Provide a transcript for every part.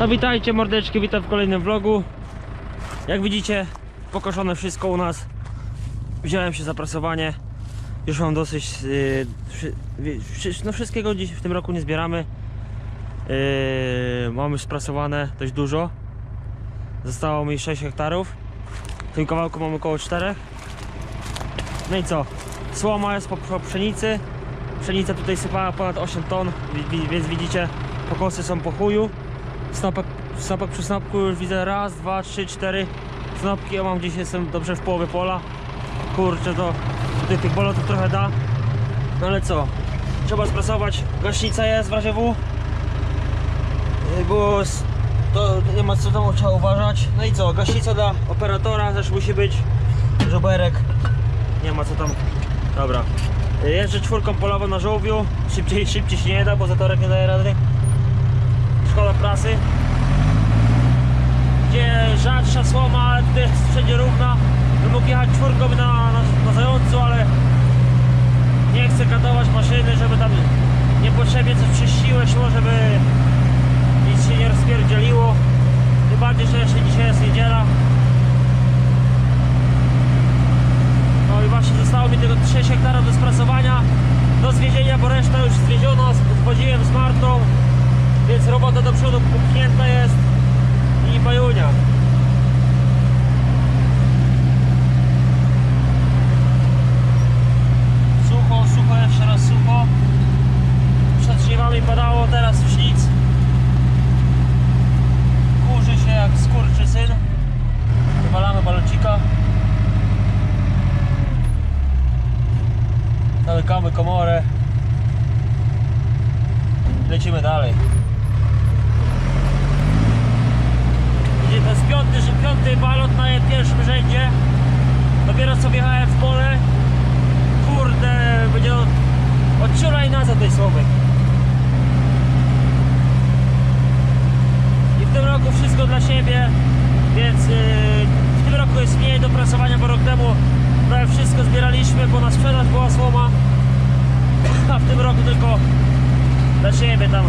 No witajcie mordeczki, witam w kolejnym vlogu. Jak widzicie pokoszone wszystko u nas. Wziąłem się za prasowanie. Już mam dosyć yy, No wszystkiego dziś w tym roku nie zbieramy. Yy, Mamy sprasowane dość dużo. Zostało mi 6 hektarów. W tym kawałku mamy około 4 No i co? Słoma jest po, po pszenicy. Pszenica tutaj sypała ponad 8 ton wi- wi- Więc widzicie pokosy są po chuju Snopek, snopek przy snopku już widzę raz, dwa, trzy, cztery snopki. Ja mam gdzieś jestem dobrze w połowie pola. Kurczę, to tutaj tych bolotów trochę da. No ale co? Trzeba sprasować. Gaśnica jest w razie W. Było to nie ma co tam trzeba uważać. No i co? Gaśnica dla operatora też musi być. Żoberek. Nie ma co tam. Dobra. Jeżdżę czwórką polową na żółwiu. Szybciej, szybciej się nie da, bo zatorek nie daje rady szkoda prasy gdzie rzadsza słoma, ale tutaj jest wszędzie równa. Bym mógł jechać czwórką na, na, na zającu, ale nie chcę katować maszyny, żeby tam niepotrzebnie coś czyściło szło, żeby nic się nie rozpierdzieliło tym bardziej, że jeszcze dzisiaj jest niedziela no i właśnie zostało mi tylko 6 hektarów do sprasowania do zwiezienia, bo reszta już zwieziona, zwodziłem z Martą więc robota do przodu puknięta jest i bajunia. Sucho, sucho, jeszcze raz sucho. Drzewami padało, teraz już nic. Kurzy się jak skurczy syn. Wywalamy balocika. Zamykamy komorę. Lecimy dalej. Idzie to jest piąty, że piąty balot na pierwszym rzędzie. Dopiero co wjechałem w pole. Kurde, będzie od, nazad tej słowy. I w tym roku wszystko dla siebie, więc yy, w tym roku jest mniej do prasowania, bo rok temu prawie wszystko zbieraliśmy, bo na sprzedaż była słoma. A w tym roku tylko dla siebie tam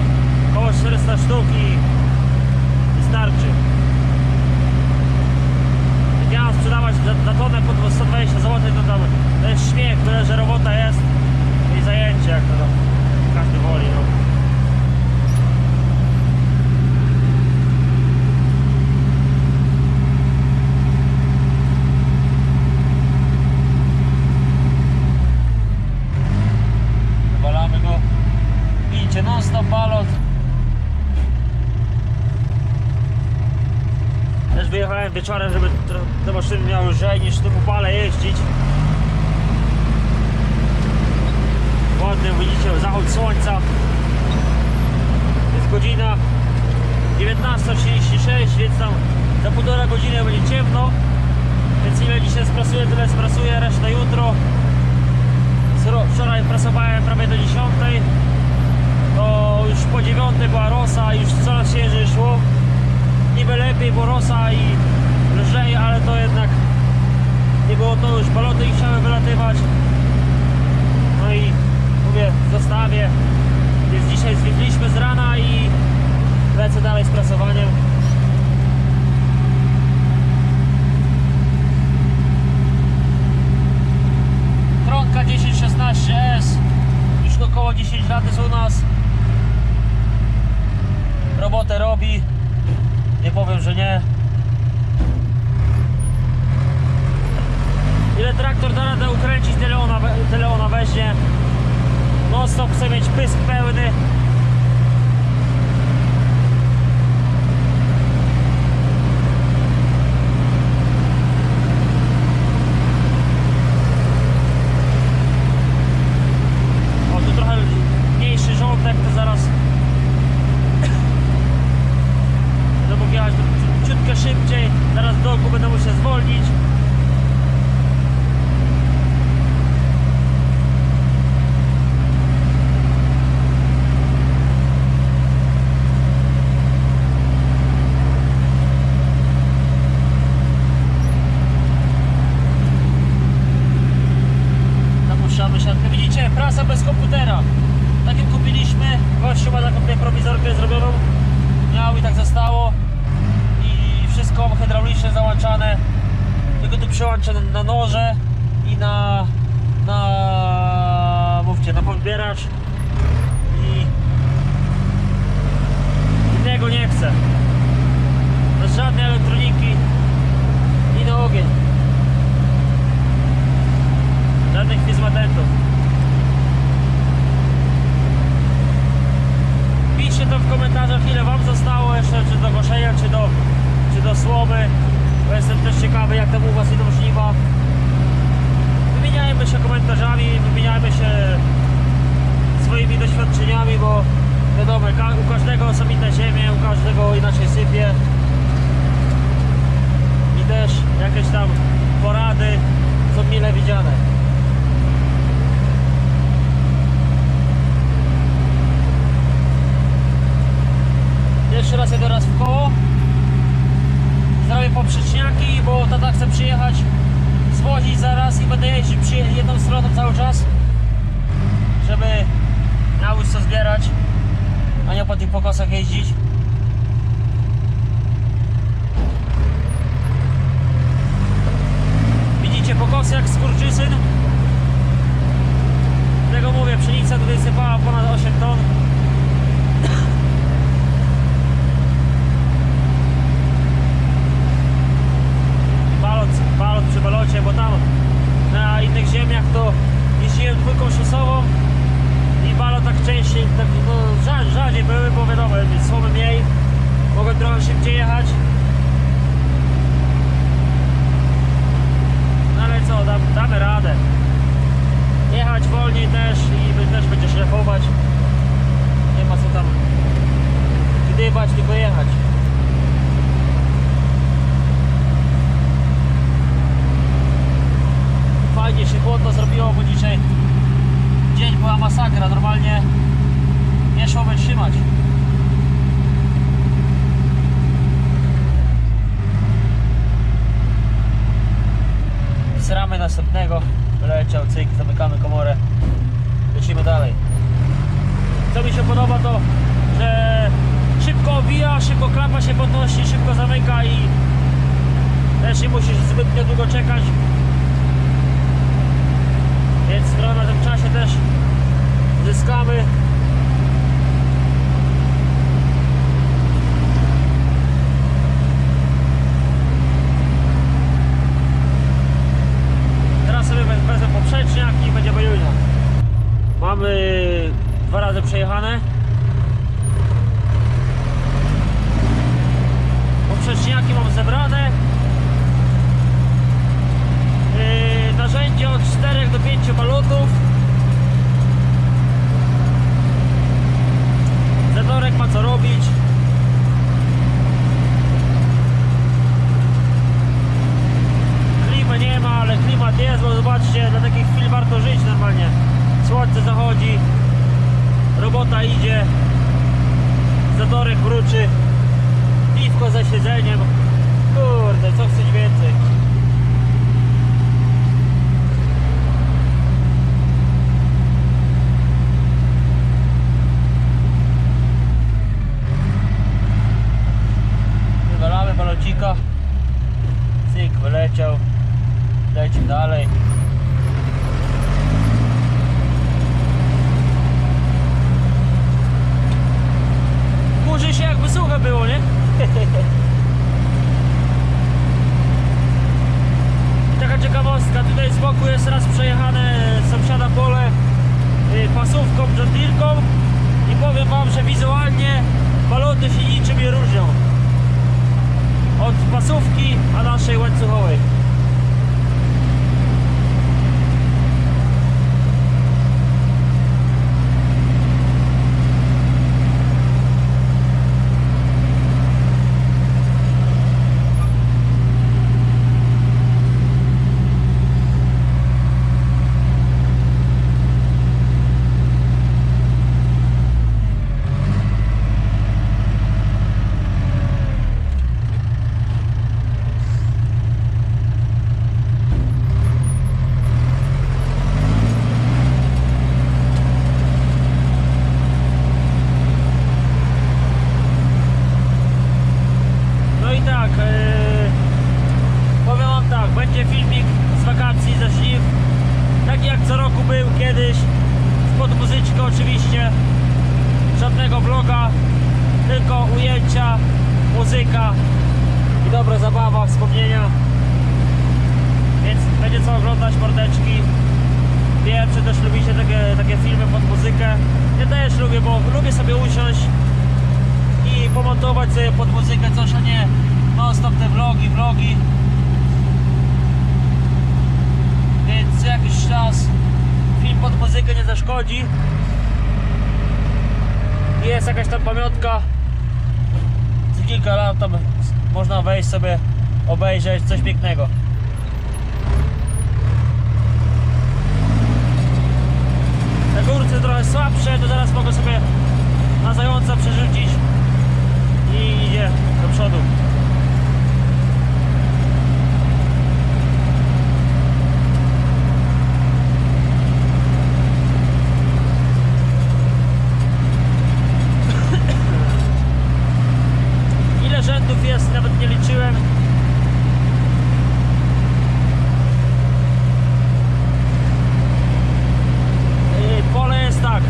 około 400 sztuk i, i starczy. Jak miałem sprzedawać za, za tonę po 120 zł, to tam to jest śmiech, tyle że robota jest i zajęcie, jak to tam każdy woli. No. Wywalamy go. Widzicie, non stop balot. Też wyjechałem wieczorem, żeby te maszyny miały lżej niż w tym upale jeździć. Ładny, widzicie, zachód słońca. Jest godzina 19.36, więc tam za półtora godziny będzie ciemno. Więc ile dzisiaj sprasuję, tyle sprasuję, reszta jutro. Wczoraj prasowałem prawie do 10. Po 9 była rosa, już coraz ciężej szło. Niby lepiej, bo rosa i lżej, ale to jednak nie było to już baloty i chciały wylatywać. No i mówię, zostawię. Więc dzisiaj zwiedliśmy z rana i lecę dalej z prasowaniem. Tronka 1016S już około 10 lat jest u nas robotę robi nie powiem, że nie ile traktor da radę ukręcić tyle ona, we- tyle ona weźmie non stop chce mieć pysk pełny O, tu trochę mniejszy rządek, to zaraz będę mógł jechać ciut- ciutkę szybciej. Zaraz w dołku będę musiał zwolnić. Zapuszczamy siatkę. Widzicie, prasa bez komputera. Takim kupiliśmy. Gościu ma taką tutaj prowizorkę zrobioną. Miał i tak zostało. wszystko mam hydraulicznie załączane. Tylko tu przełączę na, noże i na na mówcie, na podbieracz i innego nie chcę. Bez żadnej elektroniki i na ogień. Żadnych fizmatentów. Piszcie to w komentarzach ile wam zostało jeszcze, czy do koszenia, czy do, czy do słomy. Bo jestem też ciekawy jak tam u was idą żniwa. Wymieniajmy się komentarzami, wymieniajmy się swoimi doświadczeniami, bo wiadomo, ka- u każdego są inne ziemie, u każdego inaczej sypie. I też jakieś tam porady są mile widziane. Jeszcze raz jedę raz w koło. Zrobię poprzeczniaki, bo tata chce przyjechać, zwozić zaraz i będę jeździć jedną stroną cały czas, żeby miał co zbierać, a nie po tych pokosach jeździć. Widzicie pokosy jak skurczysyn? Tego mówię, pszenica tutaj sypała ponad 8 ton. balot, balot przy balocie, bo tam na innych ziemiach to jeździłem dwójką szosową i balot tak częściej, tak, no, rza- rzadziej były, bo wiadomo, słomy mniej, mogłem trochę szybciej jechać. No ale co, dam, damy radę. Jechać wolniej też i by- też będzie szlefować. Nie ma co tam gdybać, tylko jechać. fajnie się chłodno zrobiło, bo dzisiaj dzień była normalnie nie szło wytrzymać. Z ramy następnego wyleciał cyk, zamykamy komorę, lecimy dalej. Co mi się podoba to, że szybko owija, szybko klapa się podnosi, szybko zamyka i też nie musisz zbytnio długo czekać, więc trochę na tym czasie też zyskamy. Teraz sobie wez- wezmę poprzeczniak i będzie bojunia. Mamy dwa razy przejechane. Poprzeczniaki mam zebrane. Yy, narzędzie od 4 do 5 balotów. Zadorek ma co robić. Klimy nie ma, ale klimat jest, bo zobaczcie, dla takich chwil warto żyć normalnie. Słońce zachodzi, robota idzie, zadorek wróczy, piwko za siedzeniem. Kurde, co chcesz więcej? Wywalamy balocika. Cyk, wyleciał. Lecimy dalej. Kurzy się jakby suche było, nie? I taka ciekawostka, tutaj z boku jest raz przejechane sąsiada pole y, pasówką, dżondirką i powiem wam, że wizualnie baloty się niczym nie różnią od pasówki, a naszej łańcuchowej. No i tak, e, będzie filmik z wakacji, ze żniw. Taki jak co roku był kiedyś. Spod muzyczkę oczywiście. Żadnego vloga, tylko ujęcia, muzyka i dobra zabawa, wspomnienia. Więc będzie co oglądać mordeczki. Wiem, że też lubicie takie, takie filmy pod muzykę. Ja też lubię, bo lubię sobie usiąść i pomontować sobie pod muzykę coś, a nie non stop te vlogi, vlogi. Więc co jakiś czas film pod muzykę nie zaszkodzi. Jest jakaś tam pamiątka. Co kilka lat tam można wejść sobie, obejrzeć coś pięknego. Te górce trochę słabsze, to zaraz mogę sobie na zająca przerzucić i idzie do przodu. Ile rzędów jest, nawet nie liczyłem. Yy, Pole jest tak.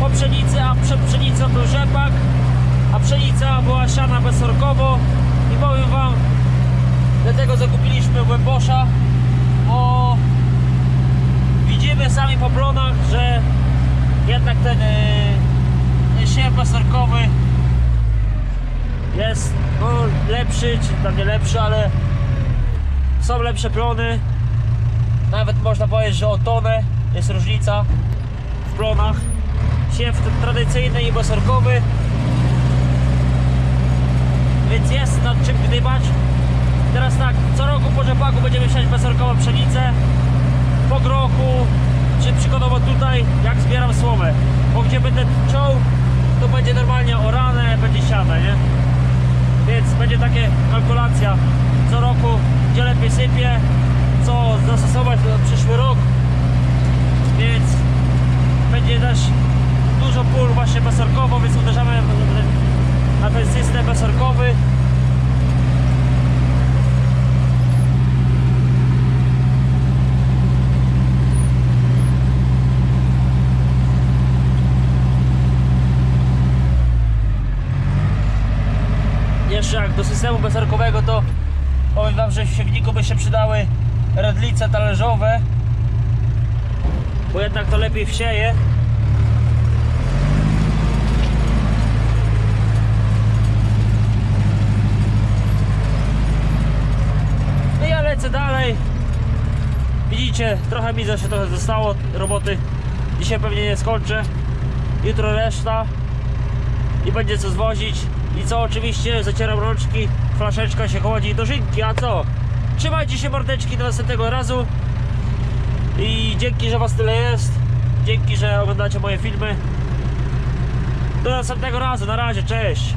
Po pszenicy, a przed pszenicą był rzepak, a była siana bezsorkowo. I powiem wam, dlatego zakupiliśmy łębosza, bo widzimy sami po plonach, że jednak ten yy, siew bezsorkowy jest no, lepszy, czy tam nie lepszy, ale są lepsze plony. Nawet można powiedzieć, że o tonę jest różnica w plonach. Siew tradycyjny i bosorkowy. Więc jest nad czym gdybać. Teraz tak, co roku po rzepaku będziemy siać besorkową pszenicę. Po grochu, czy przykładowo tutaj, jak zbieram słomę. Bo gdzie będę ciął, to będzie normalnie orane, będzie siane, nie? Więc będzie takie kalkulacja co roku, gdzie lepiej sypie, co zastosować na przyszły rok. Więc będzie też dużo pól właśnie besorkowo, więc uderzamy w- na ten besorkowy. Jeszcze jak do systemu besorkowego to powiem wam, że w siewniku by się przydały redlice talerzowe bo jednak to lepiej wsieje No i ja lecę dalej Widzicie, trochę mi jeszcze trochę zostało roboty Dzisiaj pewnie nie skończę Jutro reszta i będzie co zwozić. I co oczywiście, zacieram rączki, flaszeczka się chłodzi do żynki, a co? Trzymajcie się mordeczki do następnego razu. I dzięki, że was tyle jest. Dzięki, że oglądacie moje filmy. Do następnego razu, na razie, cześć.